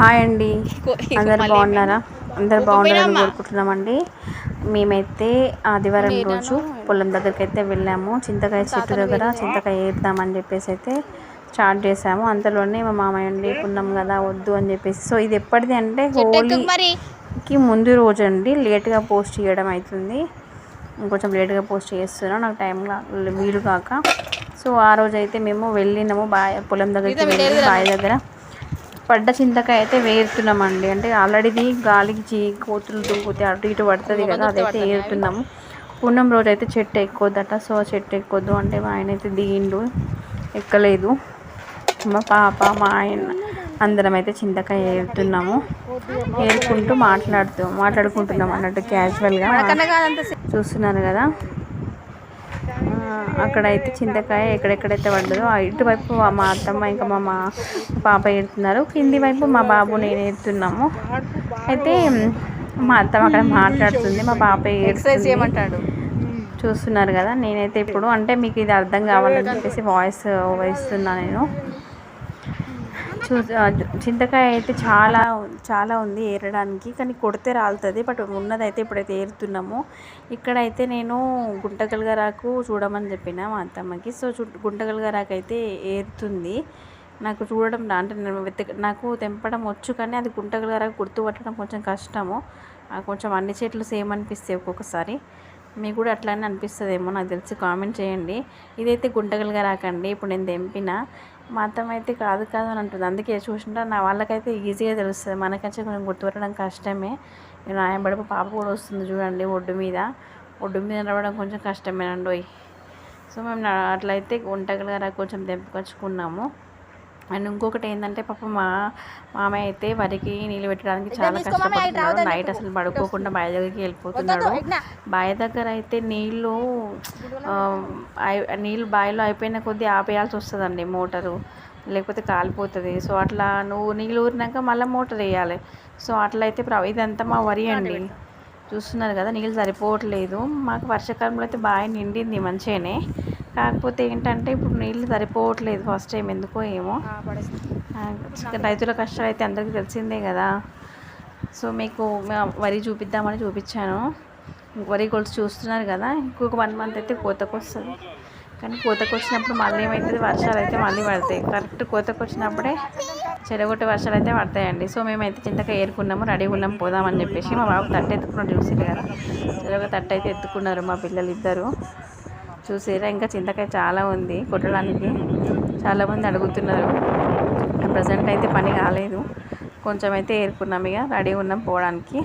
Hi అండి. అందరు బాగున్నారా? అందరు బాగున్నారని కోరుకుంటున్నామండి. మేమైతే ఆదివారం రోజు పొలం దగ్గరికి అయితే వెళ్ళాము. చింతకాయ చెట్టు దగ్గర చింతకాయ వేద్దామని చెప్పేసి అయితే స్టార్ట్ చేసాము. అంతలోనే మా మామయ్య ఉండి పున్నాం కదా వద్దు అని చెప్పేసి. సో ఇది ఎప్పటిది అంటే హోలీకి ముందు రోజు అండి. లేట్గా పోస్ట్ చేయడం అవుతుంది ఇంకొంచెం లేట్గా పోస్ట్ చేస్తున్నాను నాకు టైం వీలు కాక. సో ఆ రోజు అయితే మేము వెళ్ళినాము. బాయ్ పొలం దగ్గరికి వెళ్ళి బావి దగ్గర పడ్డ చింతకాయ అయితే వేరుతున్నామండి. అంటే ఆల్రెడీ గాలికి చీ కోతులు దుంకుతే అటు ఇటు పడుతుంది కదా అదైతే ఏరుతున్నాము. పూర్ణం రోజు అయితే చెట్టు ఎక్కొద్దట సో ఆ చెట్టు ఎక్కొద్దు అంటే మా ఆయన అయితే దిగిండు. ఎక్కలేదు. మా పాప మా ఆయన అందరం అయితే చింతకాయ ఏరుతున్నాము. ఏరుకుంటూ మాట్లాడుతూ మాట్లాడుకుంటున్నాం అన్నట్టు క్యాజువల్గా చూస్తున్నారు కదా. అక్కడైతే చింతకాయ ఎక్కడెక్కడైతే పడ్డదో ఆ ఇటువైపు మా అత్తమ్మ ఇంకా మా మా పాప ఏడుతున్నారు. కింది వైపు మా బాబు నేను ఏడుతున్నాము. అయితే మా అత్తమ్మ అక్కడ మాట్లాడుతుంది మా పాప ఎక్సర్సైజ్ చేయమంటాడు. చూస్తున్నారు కదా నేనైతే ఇప్పుడు అంటే మీకు ఇది అర్థం కావాలని చెప్పేసి వాయిస్ ఇస్తున్నా నేను. చూ చింతకాయ అయితే చాలా చాలా ఉంది ఏరడానికి కానీ కొడితే రాలుతుంది బట్ ఉన్నదైతే ఇప్పుడైతే ఏరుతున్నాము. ఇక్కడైతే నేను గుంటగలగరాకు చూడమని చెప్పిన మా అత్తమ్మకి. సో చు గుంటగలగరాకు అయితే ఏరుతుంది. నాకు చూడడం రా- అంటే నేను వెతక నాకు తెంపడం వచ్చు కానీ అది గుంటగలగరాకు గుర్తుపట్టడం కొంచెం కష్టము. కొంచెం అన్ని చెట్లు సేమ్ అనిపిస్తాయి ఒక్కొక్కసారి. మీకు కూడా అట్లానే అనిపిస్తుందేమో నాకు తెలిసి కామెంట్ చేయండి. ఇదైతే గుంటగలుగా రాకండి ఇప్పుడు నేను తెంపిన. మా అత్తమ్మ అయితే కాదు కాదు అని అంటుంది. అందుకే చూసినట్టు నా వాళ్ళకైతే ఈజీగా తెలుస్తుంది. మనకైతే కొంచెం గుర్తుపెట్టడం కష్టమే. నేను ఆయన బడప పాప కూడా వస్తుంది చూడండి ఒడ్డు మీద. ఒడ్డు మీద నడవడం కొంచెం కష్టమేనండి సో మేము అట్లయితే గుంటగలుగా కొంచెం తెంపుకొచ్చుకున్నాము. అండ్ ఇంకొకటి ఏంటంటే పాప మా మామయ్య అయితే వరికి నీళ్ళు పెట్టడానికి చాలా కష్టపడుతున్నాడు నైట్ అసలు పడుకోకుండా బావి దగ్గరికి వెళ్ళిపోతున్నాడు. బావి దగ్గర అయితే నీళ్ళు నీళ్ళు బావిలో అయిపోయిన కొద్దీ ఆపేయాల్సి వస్తుందండి మోటారు. లేకపోతే కాలిపోతుంది. సో అట్లా నువ్వు నీళ్ళు ఊరినాక మళ్ళీ మోటార్ వేయాలి. సో అట్లా అయితే ప్ర- ఇదంతా మా వరి అండి. చూస్తున్నారు కదా నీళ్ళు సరిపోవట్లేదు. మాకు వర్షాకాలంలో అయితే బాగా నిండింది మంచిగానే. కాకపోతే ఏంటంటే ఇప్పుడు నీళ్ళు సరిపోవట్లేదు ఫస్ట్ టైం ఎందుకో ఏమో. రైతుల కష్టాలు అయితే అందరికీ తెలిసిందే కదా. సో మీకు వరి చూపిద్దామని చూపించాను. వరి కొలిసి చూస్తున్నారు కదా ఇంకొక వన్ మంత్ అయితే కోతకు వస్తుంది. కానీ కోతకు వచ్చినప్పుడు మళ్ళీ ఏమవుతుంది వర్షాలు అయితే మళ్ళీ పడతాయి. కరెక్ట్ కోతకు వచ్చినప్పుడే చెడగొట్టే వర్షాలు అయితే పడతాయండి. సో మేమైతే చింతకాయ ఏరుకున్నాము రెడీ ఉన్నాం పోదామని చెప్పేసి మా బాబు తట్టు ఎత్తుకున్నాడు చూసారు కదా. చెరొక తట్టు అయితే ఎత్తుకున్నారు మా పిల్లలు ఇద్దరు చూసారా ఇంకా చింతకాయ చాలా ఉంది కొట్టడానికి. చాలామంది అడుగుతున్నారు. ప్రజెంట్ అయితే పని కాలేదు. కొంచెం అయితే ఏరుకున్నాం ఇక రెడీ ఉన్నాం పోవడానికి.